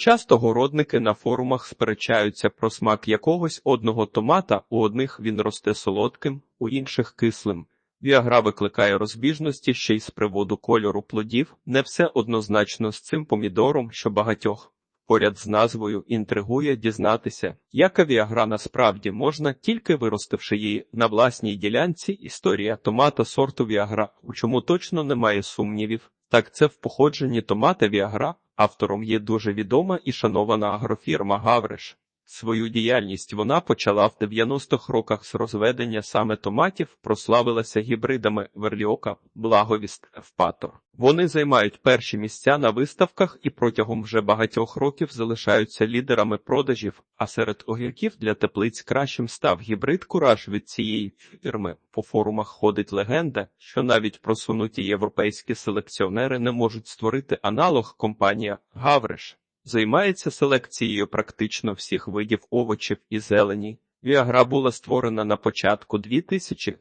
Часто городники на форумах сперечаються про смак якогось одного томата, у одних він росте солодким, у інших кислим. Віагра викликає розбіжності ще й з приводу кольору плодів, не все однозначно з цим помідором, що багатьох. Поряд з назвою інтригує дізнатися, яка віагра насправді можна, тільки виростивши її на власній ділянці. Історія томата сорту віагра, у чому точно немає сумнівів. Так це в походженні томата віагра, автором є дуже відома і шанована агрофірма Гавриш. Свою діяльність вона почала в 90-х роках з розведення саме томатів, прославилася гібридами Верліока, Благовіст, Евпатор. Вони займають перші місця на виставках і протягом вже багатьох років залишаються лідерами продажів, а серед огірків для теплиць кращим став гібрид кураж від цієї фірми. По форумах ходить легенда, що навіть просунуті європейські селекціонери не можуть створити аналог компанія Гавриш. Займається селекцією практично всіх видів овочів і зелені. Віагра була створена на початку 2000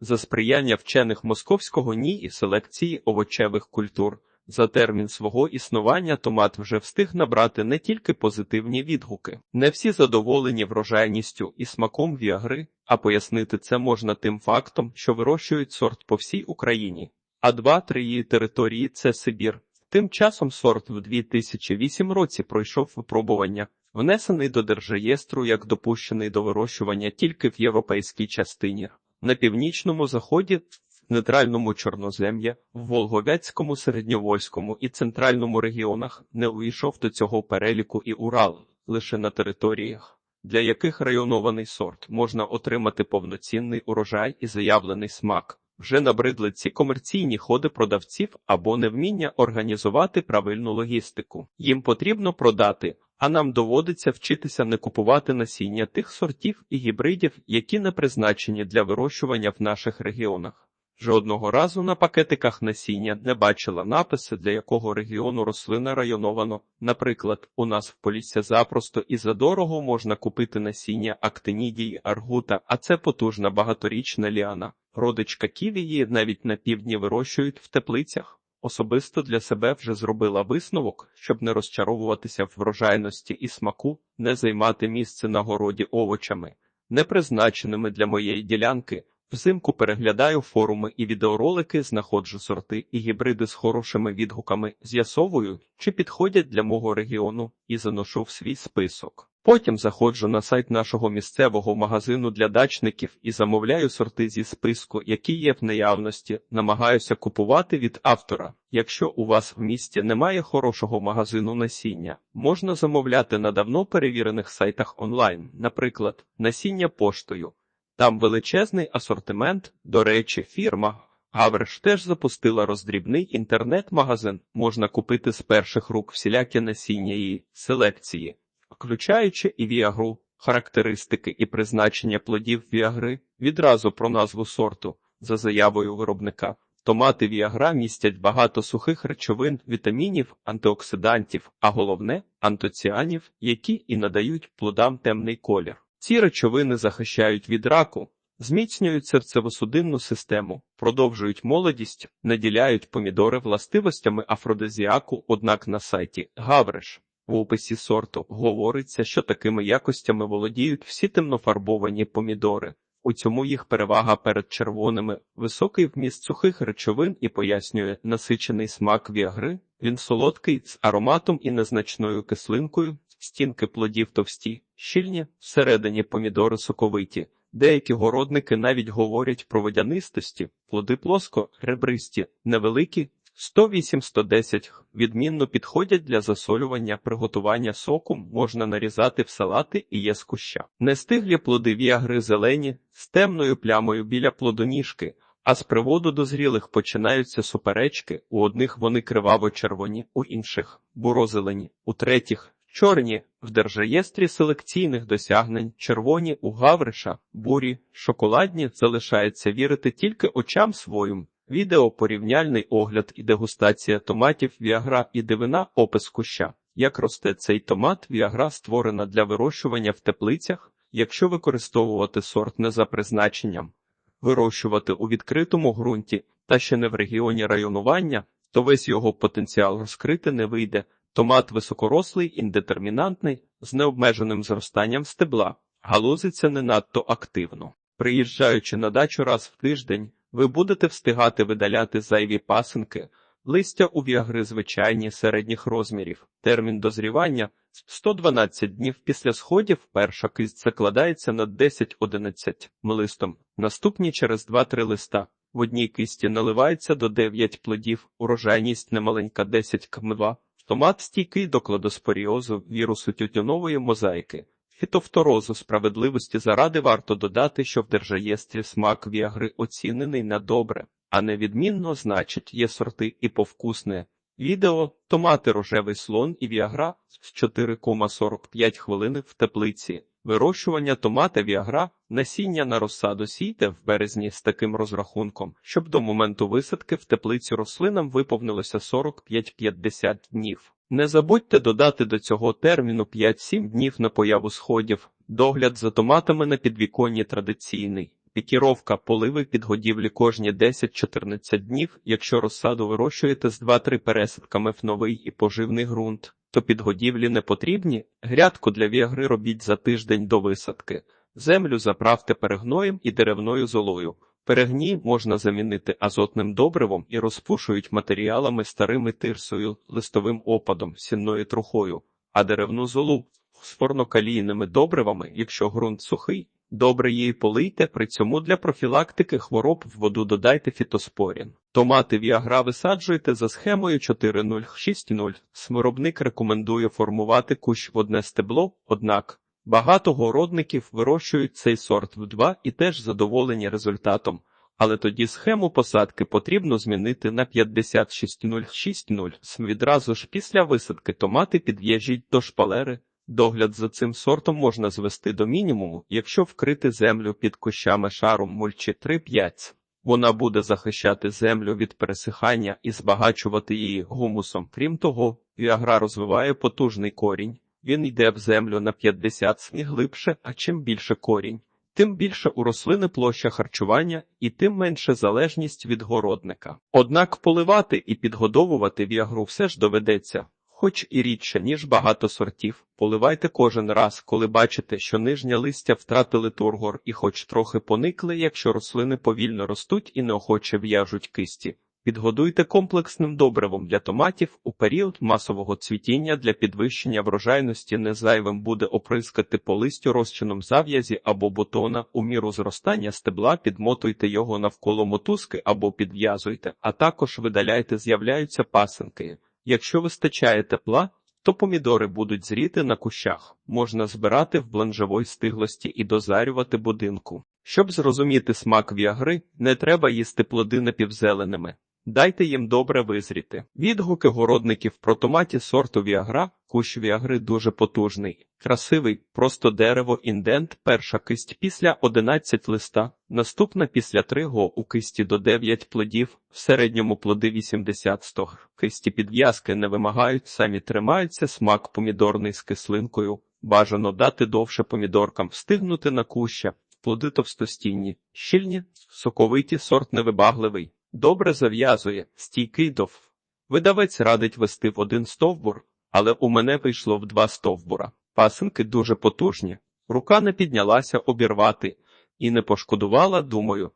за сприяння вчених московського ні і селекції овочевих культур. За термін свого існування томат вже встиг набрати не тільки позитивні відгуки. Не всі задоволені врожайністю і смаком віагри, а пояснити це можна тим фактом, що вирощують сорт по всій Україні. А два-три її території це Сибір. Тим часом сорт в 2008 році пройшов випробування, внесений до держреєстру як допущений до вирощування тільки в європейській частині. На північному заході, в нейтральному Чорнозем'я, в Волговецькому, середньовольському і центральному регіонах не увійшов до цього переліку і Урал лише на територіях, для яких районований сорт можна отримати повноцінний урожай і заявлений смак. Вже набридли ці комерційні ходи продавців або невміння організувати правильну логістику. Їм потрібно продати, а нам доводиться вчитися не купувати насіння тих сортів і гібридів, які не призначені для вирощування в наших регіонах. Жодного разу на пакетиках насіння не бачила написи, для якого регіону рослина районовано. Наприклад, у нас в Полісся запросто і задорого можна купити насіння актинідії аргута, а це потужна багаторічна ліана. Родичка ківії навіть на півдні вирощують в теплицях. Особисто для себе вже зробила висновок, щоб не розчаровуватися в врожайності і смаку, не займати місце на городі овочами, не призначеними для моєї ділянки. Взимку переглядаю форуми і відеоролики, знаходжу сорти і гібриди з хорошими відгуками, з'ясовую, чи підходять для мого регіону, і заношу в свій список. Потім заходжу на сайт нашого місцевого магазину для дачників і замовляю сорти зі списку, які є в наявності, намагаюся купувати від автора. Якщо у вас в місті немає хорошого магазину насіння, можна замовляти на давно перевірених сайтах онлайн, наприклад, насіння поштою. Там величезний асортимент, до речі, фірма. Гавриш теж запустила роздрібний інтернет-магазин, можна купити з перших рук всілякі насіння її селекції, включаючи і віагру, характеристики і призначення плодів віагри, відразу про назву сорту, за заявою виробника. Томати віагра містять багато сухих речовин, вітамінів, антиоксидантів, а головне антоціанів, які і надають плодам темний колір. Ці речовини захищають від раку, зміцнюють серцево-судинну систему, продовжують молодість, наділяють помідори властивостями афродизіаку, однак на сайті Гавриш в описі сорту говориться, що такими якостями володіють всі темнофарбовані помідори. У цьому їх перевага перед червоними, високий вміст сухих речовин і пояснює насичений смак віагри. Він солодкий з ароматом і незначною кислинкою, стінки плодів товсті, щільні, всередині помідори соковиті. Деякі городники навіть говорять про водянистості, плоди плоско, ребристі, невеликі, 108-110 відмінно підходять для засолювання, приготування соку, можна нарізати в салати і є з куща. Нестиглі плоди віагри зелені, з темною плямою біля плодоніжки, а з приводу до зрілих починаються суперечки, у одних вони криваво-червоні, у інших бурозелені, у третіх чорні, в держреєстрі селекційних досягнень, червоні у Гавриша, бурі, шоколадні залишається вірити тільки очам своїм. Відео порівняльний огляд і дегустація томатів віагра і дивина опис куща. Як росте цей томат, віагра створена для вирощування в теплицях, якщо використовувати сорт не за призначенням, вирощувати у відкритому ґрунті та ще не в регіоні районування, то весь його потенціал розкрити не вийде. Томат високорослий, індетермінантний, з необмеженим зростанням стебла, галузиться не надто активно. Приїжджаючи на дачу раз в тиждень, ви будете встигати видаляти зайві пасинки, листя у віагри звичайні середніх розмірів. Термін дозрівання 112 днів після сходів перша кисть закладається на 10-11 листом, наступні через 2-3 листа. В одній кисті наливається до 9 плодів, урожайність немаленька 10 км2. Томат стійкий до кладоспоріозу, вірусу тютюнової мозаїки. Фітофторозу справедливості заради варто додати, що в держаєстрі смак віагри оцінений на добре, а не відмінно, значить, є сорти і повкусне. Відео томати рожевий слон і віагра з 4,45 хвилини в теплиці. Вирощування томата віагра, насіння на розсаду сійте в березні з таким розрахунком, щоб до моменту висадки в теплиці рослинам виповнилося 45-50 днів. Не забудьте додати до цього терміну 5-7 днів на появу сходів. Догляд за томатами на підвіконні традиційний. Пікіровка поливи підгодівлі кожні 10-14 днів. Якщо розсаду вирощуєте з 2-3 пересадками в новий і поживний ґрунт, то підгодівлі не потрібні. Грядку для віагри робіть за тиждень до висадки. Землю заправте перегноєм і деревною золою. Перегній можна замінити азотним добривом і розпушують матеріалами старими тирсою, листовим опадом, сінною трухою, а деревну золу фосфорно-калійними добривами, якщо ґрунт сухий, добре її полийте, при цьому для профілактики хвороб в воду додайте фітоспорін. Томати віагра висаджуйте за схемою 4.0.6.0. Смиробник рекомендує формувати кущ в одне стебло, однак Багато городників вирощують цей сорт в два і теж задоволені результатом, але тоді схему посадки потрібно змінити на 56.060. Відразу ж після висадки томати під'їжджіть до шпалери. Догляд за цим сортом можна звести до мінімуму, якщо вкрити землю під кущами шаром мульчі 3-5. Вона буде захищати землю від пересихання і збагачувати її гумусом. Крім того, віагра розвиває потужний корінь. Він йде в землю на 50 см глибше, а чим більше корінь, тим більше у рослини площа харчування і тим менше залежність від городника. Однак поливати і підгодовувати віагру все ж доведеться, хоч і рідше, ніж багато сортів. Поливайте кожен раз, коли бачите, що нижнє листя втратили тургор і хоч трохи поникли, якщо рослини повільно ростуть і неохоче в'яжуть кисті. Підгодуйте комплексним добривом для томатів у період масового цвітіння для підвищення врожайності незайвим буде оприскати по листю розчином зав'язі або бутона у міру зростання стебла, підмотуйте його навколо мотузки або підв'язуйте, а також видаляйте, з'являються пасинки. Якщо вистачає тепла, то помідори будуть зріти на кущах, можна збирати в бланжевій стиглості і дозарювати будинку. Щоб зрозуміти смак віагри, не треба їсти плоди напівзеленими. Дайте їм добре визріти. Відгуки городників про томаті сорту віагра, кущ віагри дуже потужний, красивий, просто дерево, індент, перша кисть після 11 листа, наступна після 3 го у кисті до 9 плодів, в середньому плоди 80-100. Кисті підв'язки не вимагають, самі тримаються, смак помідорний з кислинкою. Бажано дати довше помідоркам встигнути на куща, плоди товстостінні, щільні, соковиті, сорт невибагливий. Добре зав'язує, стійкий дов. Видавець радить вести в один стовбур, але у мене вийшло в два стовбура. Пасинки дуже потужні. Рука не піднялася обірвати і не пошкодувала, думаю.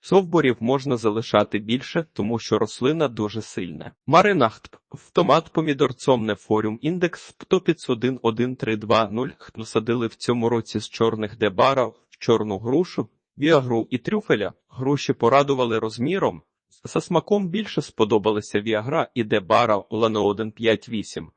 Стовбурів можна залишати більше, тому що рослина дуже сильна. Маринахт в томат помідорцом нефоріум індекс птопіц 11320 насадили в цьому році з чорних дебара в чорну грушу, віагру і трюфеля. Груші порадували розміром. За смаком більше сподобалися Віагра і Дебара Лано 158.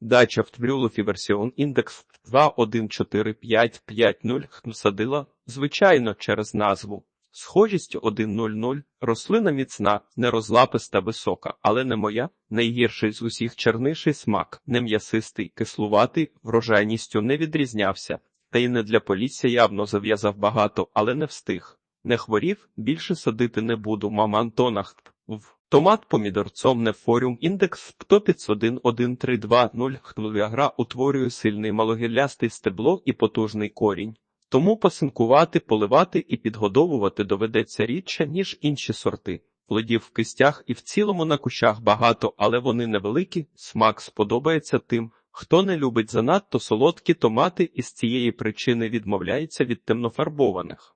Дача в Тврюлофі версіон індекс 214550 насадила, звичайно, через назву. Схожість 1.00, рослина міцна, нерозлаписта, висока, але не моя, найгірший з усіх черниший смак, не м'ясистий, кислуватий, врожайністю не відрізнявся, та й не для полісся явно зав'язав багато, але не встиг. Не хворів, більше садити не буду, мама Антонах. В томат помідорцом нефоріум індекс птопіц 11320 хтвіагра утворює сильний малогіллястий стебло і потужний корінь. Тому пасинкувати, поливати і підгодовувати доведеться рідше, ніж інші сорти. плодів в кистях і в цілому на кущах багато, але вони невеликі. Смак сподобається тим, хто не любить занадто солодкі томати і з цієї причини відмовляється від темнофарбованих.